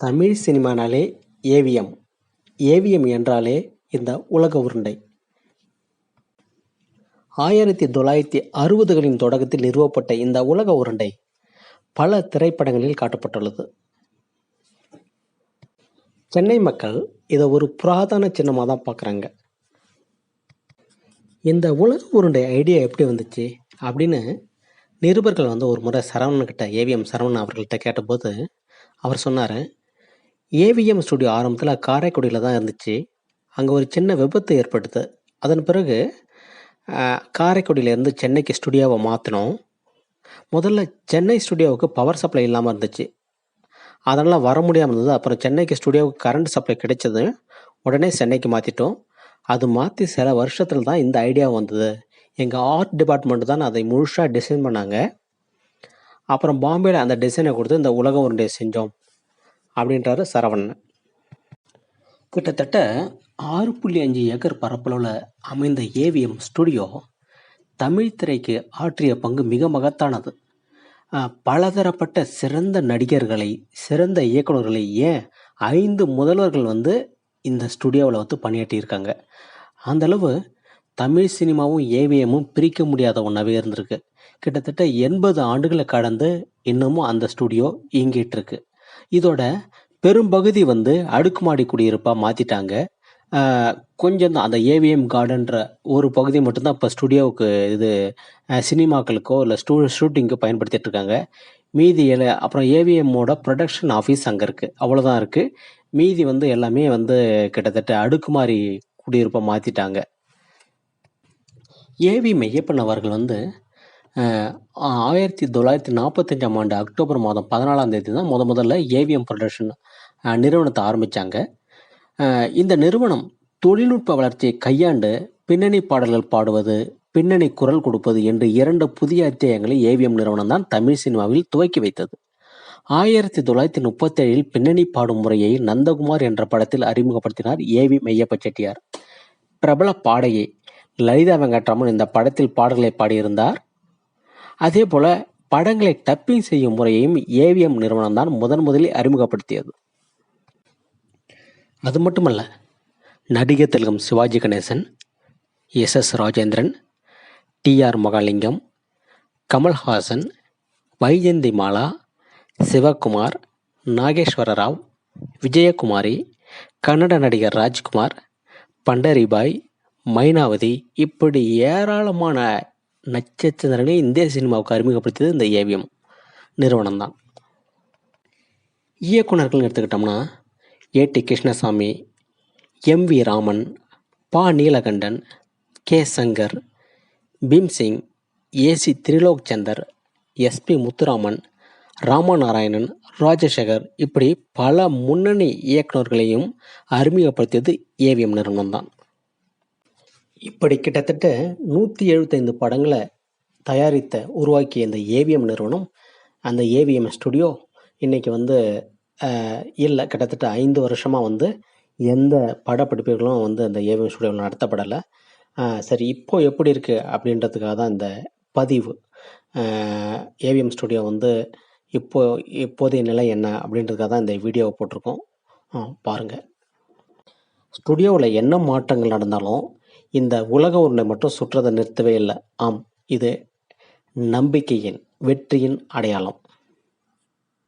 Tamil சினிமானாலே AVM. AVM என்றாலே இந்த உலக உருண்டை. ஆயிரத்தி தொள்ளாயிரத்தி அறுபதுகளின் தொடக்கத்தில் நிறுவப்பட்ட இந்த உலக உருண்டை பல திரைப்படங்களில் காட்டப்பட்டுள்ளது. சென்னை மக்கள் இதை ஒரு புராதன சின்னமாக தான் பார்க்குறாங்க இந்த உலக உருண்டை ஐடியா எப்படி வந்துச்சு அப்படின்னு நிருபர்கள் வந்து ஒரு முறை சரவணன்கிட்ட ஏவிஎம் சரவணன் அவர்கள்ட்ட கேட்டபோது அவர் சொன்னார் ஏவிஎம் ஸ்டுடியோ ஆரம்பத்தில் காரைக்குடியில் தான் இருந்துச்சு. அங்கே ஒரு சின்ன விபத்து ஏற்பட்டது. அதன் பிறகு காரைக்குடியிலேருந்து சென்னைக்கு ஸ்டுடியோவை மாற்றினோம் முதல்ல சென்னை ஸ்டுடியோவுக்கு பவர் சப்ளை இல்லாமல் இருந்துச்சு. அதனால் வர முடியாமல் இருந்தது. அப்புறம் சென்னைக்கு ஸ்டுடியோவுக்கு கரண்ட் சப்ளை கிடைச்சது. உடனே சென்னைக்கு மாற்றிட்டோம் அது மாற்றி சில வருஷத்தில் தான் இந்த ஐடியா வந்தது. எங்கள் ஆர்ட் டிபார்ட்மெண்ட் தான் அதை முழுசாக டிசைன் பண்ணாங்க. அப்புறம் பாம்பேயில் அந்த டிசைனை கொடுத்து இந்த உலகம் உருண்டையை செஞ்சோம். அப்படின்றாரு சரவணன். கிட்டத்தட்ட ஆறு புள்ளி அஞ்சு ஏக்கர் பரப்பளவில் அமைந்த ஏவிஎம் ஸ்டுடியோ தமிழ் திரைக்கு ஆற்றிய பங்கு மிக மகத்தானது. பலதரப்பட்ட சிறந்த நடிகர்களை சிறந்த இயக்குநர்களை ஏன் ஐந்து முதல்வர்கள் வந்து இந்த ஸ்டுடியோவில் வந்து பணியாற்றியிருக்காங்க? அந்தளவு தமிழ் சினிமாவும் ஏவிஎம்மும் பிரிக்க முடியாத ஒன்றாவே இருந்திருக்கு. கிட்டத்தட்ட எண்பது ஆண்டுகளை கடந்து இன்னமும் அந்த ஸ்டுடியோ இயங்கிட்டு இருக்கு. இதோட பெரும்பகுதி வந்து அடுக்குமாடி குடியிருப்பாக மாற்றிட்டாங்க கொஞ்சம் தான் அந்த ஏவிஎம் கார்டன்ற ஒரு பகுதி மட்டும்தான் இப்போ ஸ்டுடியோவுக்கு இது சினிமாக்களுக்கோ இல்லை ஸ்டூ ஷூட்டிங்க்கோ பயன்படுத்திட்டு இருக்காங்க. மீதி எல- அப்புறம் ஏவிஎம்மோட ப்ரொடக்ஷன் ஆஃபீஸ் அங்கே இருக்குது அவ்வளோதான் இருக்குது மீதி வந்து எல்லாமே வந்து கிட்டத்தட்ட அடுக்குமாடி குடியிருப்பை மாற்றிட்டாங்க ஏவி மெய்யப்பன் அவர்கள் வந்து ஆயிரத்தி தொள்ளாயிரத்தி நாற்பத்தஞ்சாம் ஆண்டு அக்டோபர் மாதம் பதினாலாம் தேதி தான் முத முதல்ல ஏவிஎம் ப்ரொடக்ஷன் நிறுவனத்தை ஆரம்பித்தாங்க இந்த நிறுவனம் தொழில்நுட்ப வளர்ச்சியை கையாண்டு பின்னணி பாடல்கள் பாடுவது பின்னணி குரல் கொடுப்பது என்று இரண்டு புதிய அத்தியாயங்களை ஏவிஎம் நிறுவனம் தான் தமிழ் சினிமாவில் துவக்கி வைத்தது. ஆயிரத்தி தொள்ளாயிரத்தி முப்பத்தேழில் பின்னணி பாடும் முறையை நந்தகுமார் என்ற படத்தில் அறிமுகப்படுத்தினார் ஏவி மெய்யப்ப செட்டியார். பிரபல பாடகி லலிதா வெங்கட்ராமன் இந்த படத்தில் பாடல்களை பாடியிருந்தார். அதே போல படங்களை டப்பிங் செய்யும் முறையையும் ஏவிஎம் நிறுவனம் தான் முதன் முதலில் அறிமுகப்படுத்தியது. அது மட்டுமல்ல நடிகர் திலகம் Sivaji Ganesan S S Rajendran T R Mahalingam Kamal Haasan Vyjayanthi Mala Sivakumar Nageswara Rao Vijayakumari Kannada நடிகர் ராஜ்குமார் பண்டரிபாய் மைனாவதி இப்படி ஏராளமான நட்சத்திரங்களை இந்திய சினிமாவுக்கு அறிமுகப்படுத்தியது இந்த ஏவிஎம் நிறுவனம் தான் இயக்குனர்கள்னு எடுத்துக்கிட்டோம்னா AT Krishnaswamy M. V. Raman Pa. Neelakantan K. Shankar Bhimsingh AC Trilok Chander SP Muthuraman Ramanarayanan Rajasekhar இப்படி பல முன்னணி இயக்குனர்களையும் அறிமுகப்படுத்தியது ஏவிஎம் நிறுவனம் தான் இப்படி கிட்டத்தட்ட நூற்றி எழுபத்தைந்து படங்களை தயாரித்த உருவாக்கிய இந்த ஏவிஎம் நிறுவனம் அந்த ஏவிஎம் ஸ்டுடியோ இன்றைக்கி வந்து இல்லை கிட்டத்தட்ட ஐந்து வருஷமாக வந்து எந்த படப்பிடிப்புகளும் வந்து அந்த ஏவிஎம் ஸ்டுடியோவில் நடத்தப்படலை. சரி இப்போது எப்படி இருக்குது அப்படின்றதுக்காக தான் இந்த பதிவு. ஏவிஎம் ஸ்டுடியோ வந்து இப்போ இப்போதைய நிலை என்ன அப்படின்றதுக்காக தான் இந்த வீடியோவை போட்டிருக்கோம். பாருங்கள் ஸ்டுடியோவில் என்ன மாற்றங்கள் நடந்தாலும் இந்த உலக உருண்டை மட்டும் சுற்றுறதை நிறுத்தவே இல்லை. ஆம் இது நம்பிக்கையின் வெற்றியின் அடையாளம்.